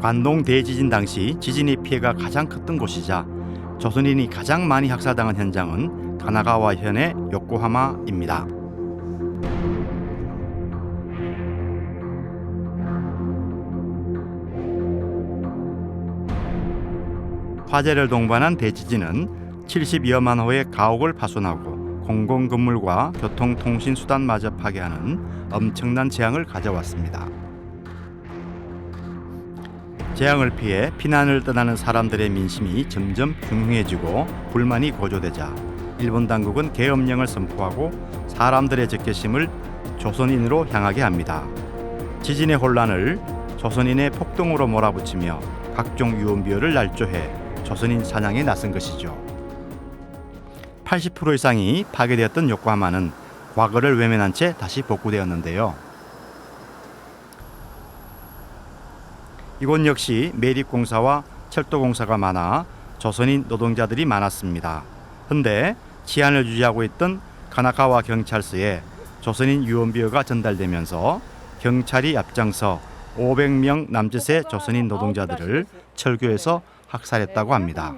관동 대지진 당시 지진의 피해가 가장 컸던 곳이자 조선인이 가장 많이 학살당한 현장은 가나가와 현의 요코하마입니다. 화재를 동반한 대지진은 70여만 호의 가옥을 파손하고 공공건물과 교통통신수단마저 파괴하는 엄청난 재앙을 가져왔습니다. 재앙을 피해 피난을 떠나는 사람들의 민심이 점점 흉흉해지고 불만이 고조되자 일본 당국은 계엄령을 선포하고 사람들의 적개심을 조선인으로 향하게 합니다. 지진의 혼란을 조선인의 폭동으로 몰아붙이며 각종 유언비어를 날조해 조선인 사냥에 나선 것이죠. 80% 이상이 파괴되었던 요코하마는 과거를 외면한 채 다시 복구되었는데요. 이곳 역시 매립공사와 철도공사가 많아 조선인 노동자들이 많았습니다. 근데 치안을 유지하고 있던 가나카와 경찰서에 조선인 유언비어가 전달되면서 경찰이 앞장서 500명 남짓의 조선인 노동자들을 철교해서 학살했다고 합니다.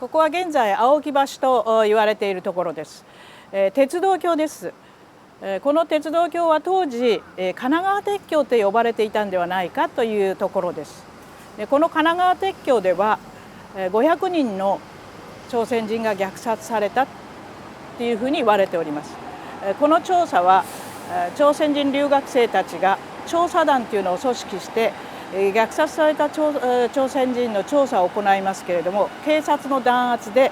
ここは現在青木橋と言われているところです。えー鉄道橋です。 この鉄道橋は当時、神奈川鉄橋と呼ばれていたんではないかというところです。でこの神奈川鉄橋では500人の朝鮮人が虐殺されたっていうふうに言われております。この調査は朝鮮人留学生たちが調査団というのを組織して虐殺された朝鮮人の調査を行いますけれども警察の弾圧で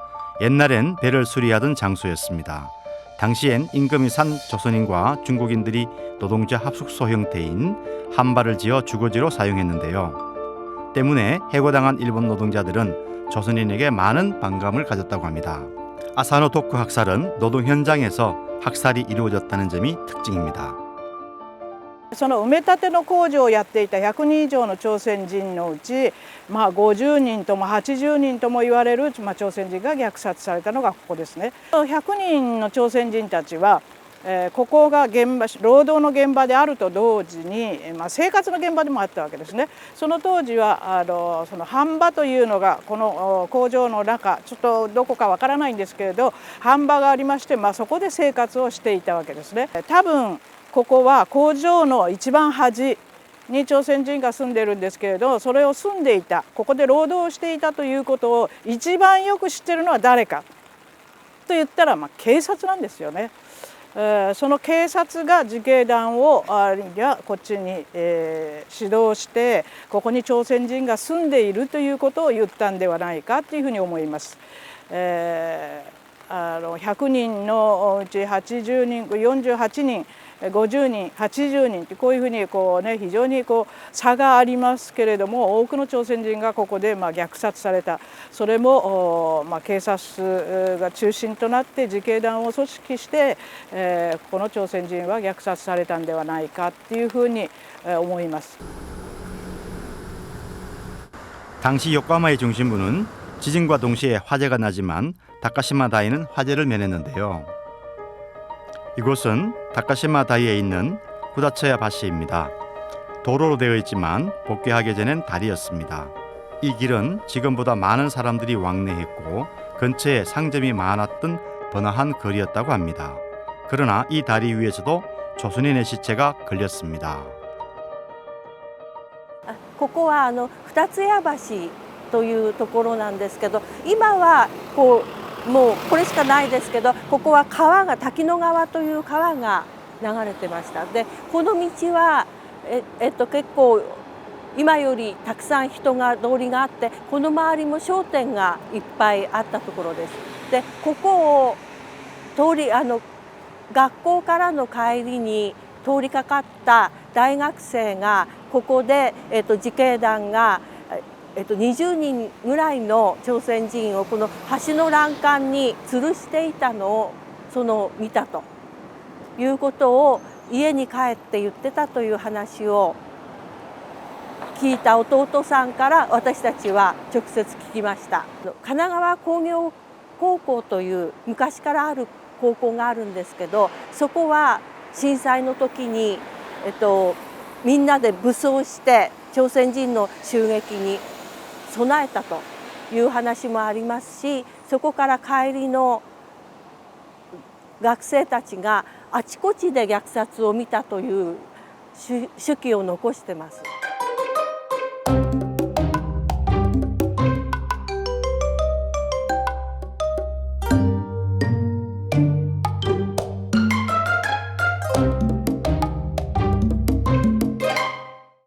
옛날엔 배를 수리하던 장소였습니다. 당시엔 임금이 산 조선인과 중국인들이 노동자 합숙소 형태인 한발을 지어 주거지로 사용했는데요. 때문에 해고당한 일본 노동자들은 조선인에게 많은 반감을 가졌다고 합니다. 아사노 도쿠 학살은 노동 현장에서 학살이 이루어졌다는 점이 특징입니다. その埋め立ての工事をやっていた100人以上の朝鮮人のうち、まあ、50人とも80人とも言われる、まあ、朝鮮人が虐殺されたのがここですね。100人の朝鮮人たちはえーここが現場労働の現場であると同時に、まあ、生活の現場でもあったわけですね。その当時はあのその飯場というのがこの工場の中ちょっとどこかわからないんですけれど飯場がありまして、まあ、そこで生活をしていたわけですね。多分ここは工場の一番端に朝鮮人が住んでるんですけれどそれを住んでいたここで労働していたということを一番よく知ってるのは誰かと言ったら、まあ、警察なんですよね。えその警察が自警団をあいやこっちに、えー指導してここに朝鮮人が住んでいるということを言ったんではないかというふうに思います。えーあの100人のうち80人48人50人80人ってこういうふうにこう、ね、非常にこう差がありますけれども多くの朝鮮人がここでまあ虐殺されたそれも、おまあ、警察が中心となって自警団を組織して、えーこの朝鮮人は虐殺されたんではないかっていうふうにえー思います。 당시 요코하마의 중심부는 지진과 동시에 화재가 나지만 다카시마 다이는 화재를 면했는데요. 이곳은 다카시마 다이에 있는 후다처야 바시입니다. 도로로 되어 있지만 복귀하기 전엔 다리였습니다. 이 길은 지금보다 많은 사람들이 왕래했고 근처에 상점이 많았던 번화한 거리였다고 합니다. 그러나 이 다리 위에서도 조선인의 시체가 걸렸습니다. ここはあの二ツ谷橋というところなんですけど今はこう もうこれしかないですけどここは川が滝野川という川が流れてましたでこの道はえ、えっと、結構今よりたくさん人が通りがあってこの周りも商店がいっぱいあったところです。でここを通りあの学校からの帰りに通りかかった大学生がここで、えっと自警団がえっと、20人ぐらいの朝鮮人をこの橋の欄干に吊るしていたのをその見たと。いうことを家に帰って言ってたという話を聞いた弟さんから私たちは直接聞きました。神奈川工業高校という昔からある高校があるんですけどそこは震災の時に、えっと、みんなで武装して朝鮮人の襲撃に備えたという話もありますしそこから帰りの学生たちがあちこちで虐殺を見たという手記を残してます。